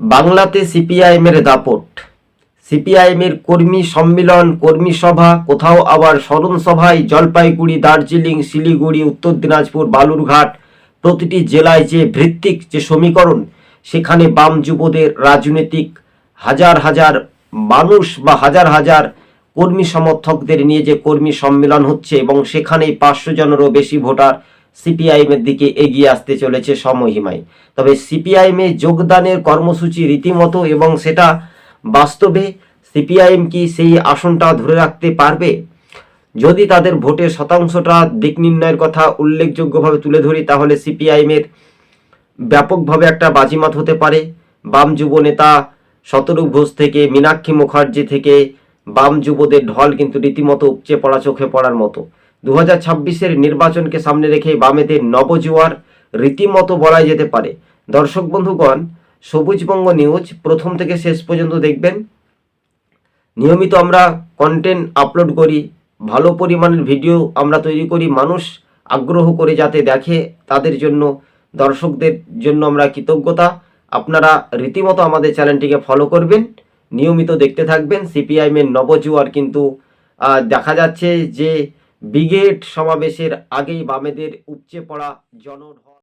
বাংলাতে সিপিআইএমের দাপট। সিপিআইএমের কর্মী সম্মেলন, কর্মী সভা, কোথাও আবার স্মরণ সভায় জলপাইগুড়ি, দার্জিলিং, শিলিগুড়ি, উত্তর দিনাজপুর, বালুরঘাট প্রতিটি জেলায় যে ভিত্তিক যে সমীকরণ, সেখানে বাম যুবদের রাজনৈতিক হাজার হাজার মানুষ বা হাজার হাজার কর্মী সমর্থকদের নিয়ে যে কর্মী সম্মেলন হচ্ছে এবং সেখানেই পাঁচশো জনেরও বেশি ভোটার সিপিআইএমের দিকে এগিয়ে আসতে চলেছে সমহিমায় তবে সিপিআইএমে যোগদানের কর্মসূচি রীতিমতো এবং সেটা বাস্তবে সিপিআইএম কি সেই আসনটা ধরে রাখতে পারবে? যদি তাদের ভোটের শতাংশটা দিক নির্ণয়ের কথা উল্লেখযোগ্যভাবে তুলে ধরি, তাহলে সিপিআইএমের ব্যাপকভাবে একটা বাজিমাত হতে পারে। বাম যুব নেতা শতরূপ ঘোষ থেকে, মীনাক্ষী মুখার্জি থেকে বাম যুবদের ঢল কিন্তু রীতিমতো উপচে পড়া চোখে পড়ার মতো। দু হাজার ছাব্বিশের নির্বাচনকে সামনে রেখে বামেদের নবজোয়ার রীতিমতো বলা যেতে পারে। দর্শক বন্ধুগণ, সবুজবঙ্গ নিউজ প্রথম থেকে শেষ পর্যন্ত দেখবেন। নিয়মিত আমরা কন্টেন্ট আপলোড করি, ভালো পরিমাণের ভিডিও আমরা তৈরি করি, মানুষ আগ্রহ করে যাতে দেখে, তাদের জন্য, দর্শকদের জন্য আমরা কৃতজ্ঞতা। আপনারা রীতিমতো আমাদের চ্যানেলটিকে ফলো করবেন, নিয়মিত দেখতে থাকবেন। সিপিআইএমের নবজুয়ার কিন্তু দেখা যাচ্ছে যে ব্রিগেড সমাবেশের আগেই বামেদের উপচে পড়া জনঢল